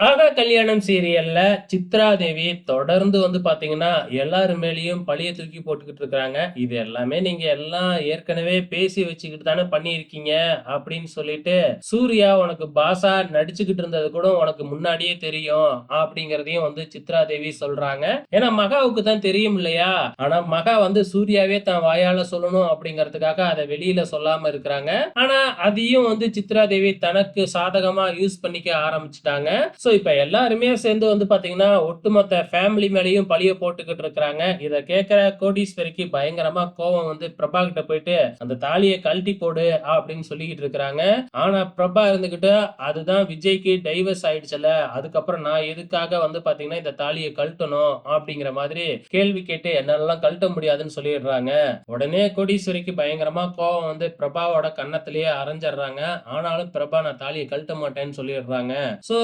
ஆகா கல்யாணம் சீரியல்ல சித்ரா தேவி தொடர்ந்து வந்து பாத்தீங்கன்னா எல்லாரு மேலேயும் பழிய தூக்கி போட்டுக்கிட்டு இருக்கிறாங்க. இது எல்லாமே நீங்க எல்லாம் ஏற்கனவே பேசி வச்சுக்கிட்டு தானே பண்ணியிருக்கீங்க அப்படின்னு சொல்லிட்டு சூர்யா உனக்கு பாசா நடிச்சுக்கிட்டு இருந்தது கூட உனக்கு முன்னாடியே தெரியும் அப்படிங்கறதையும் வந்து சித்ரா தேவி சொல்றாங்க. ஏன்னா மகாவுக்கு தான் தெரியும் இல்லையா? ஆனா மகா வந்து சூர்யாவே தான் வாயால சொல்லணும் அப்படிங்கறதுக்காக அதை வெளியில சொல்லாம இருக்கிறாங்க. ஆனா அதையும் வந்து சித்ரா தேவி தனக்கு சாதகமா யூஸ் பண்ணிக்க ஆரம்பிச்சிட்டாங்க. ஸோ இப்போ எல்லாருமே சேர்ந்து வந்து பாத்தீங்கன்னா ஒட்டுமொத்த ஃபேமிலி மேலயும் பழிய போட்டுக்கிட்டு இருக்கிறாங்க. இதை கேட்குற கோடீஸ்வரிக்கு பயங்கரமா கோவம் வந்து பிரபா கிட்ட போயிட்டு அந்த தாலியை கழட்டி போடு அப்படின்னு சொல்லிக்கிட்டு இருக்கிறாங்க. ஆனா பிரபா இருந்துகிட்டு அதுதான் விஜய்க்கு டைவர்ஸ் ஆயிடுச்சுல அதுக்கப்புறம் நான் எதுக்காக வந்து பாத்தீங்கன்னா இந்த தாலியை கழட்டணும்? அப்படிங்கிற மாதிரி கேள்வி கேட்டு என்னாலலாம் கழட்ட முடியாதுன்னு சொல்லிடுறாங்க. உடனே கோடீஸ்வரிக்கு பயங்கரமா கோவம் வந்து பிரபாவோட கன்னத்திலேயே அரைஞ்சிடுறாங்க. ஆனாலும் பிரபா நான் தாலியை கழட்ட மாட்டேன்னு சொல்லிடுறாங்க. ஸோ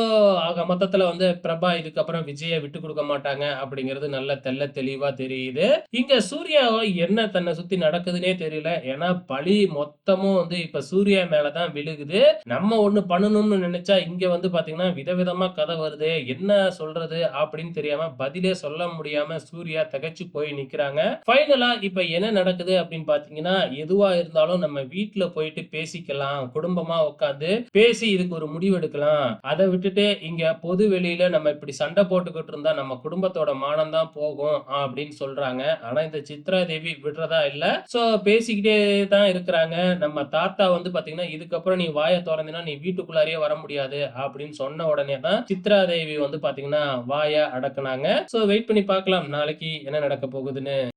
ஆக மொத்தத்துல வந்து பிரபா இதுக்கப்புறம் விஜய விட்டு கொடுக்க மாட்டாங்க அப்படிங்கிறது நல்ல தெள்ள தெளிவா தெரியுது. இங்க சூர்யாவை என்ன தன்னை சுத்தி நடக்குதுன்னே தெரியல. ஏன்னா பழி மொத்தமும் வந்து இப்ப சூர்யா மேலதான் விழுகுது. நம்ம ஒண்ணு பண்ணணும்னு நினைச்சா இங்க வந்து பாத்தீங்கன்னா விதவிதமா கதை வருது. என்ன சொல்றது அப்படின்னு தெரியாம பதிலே சொல்ல முடியாம சூர்யா தகச்சு போய் நிக்கிறாங்க. ஃபைனலா இப்ப என்ன நடக்குது அப்படின்னு பாத்தீங்கன்னா எதுவா இருந்தாலும் நம்ம வீட்டுல போயிட்டு பேசிக்கலாம். குடும்பமா உட்காந்து பேசி இதுக்கு ஒரு முடிவு எடுக்கலாம் அதை விட்டுட்டு இங்க பொது வெளியில நம்ம இப்படி சண்டை போட்டுக்கிட்டு இருந்தா நம்ம குடும்பத்தோட மானம் தான் போகும் அப்படின்னு சொல்றாங்க. ஆனா இந்த சித்ரா தேவி விடுறதா இல்ல. சோ பேசிக்கிட்டே தான் இருக்கிறாங்க. நம்ம தாத்தா வந்து பாத்தீங்கன்னா இதுக்கப்புறம் நீ வாயை திறந்தினா நீ வீட்டுக்குள்ளாரியே வர முடியாது அப்படின்னு சொன்ன உடனே தான் சித்ரா தேவி வந்து பாத்தீங்கன்னா வாயை அடக்குனாங்க. சோ வெயிட் பண்ணி பார்க்கலாம். நாளைக்கு என்ன நடக்க போகுதுன்னு.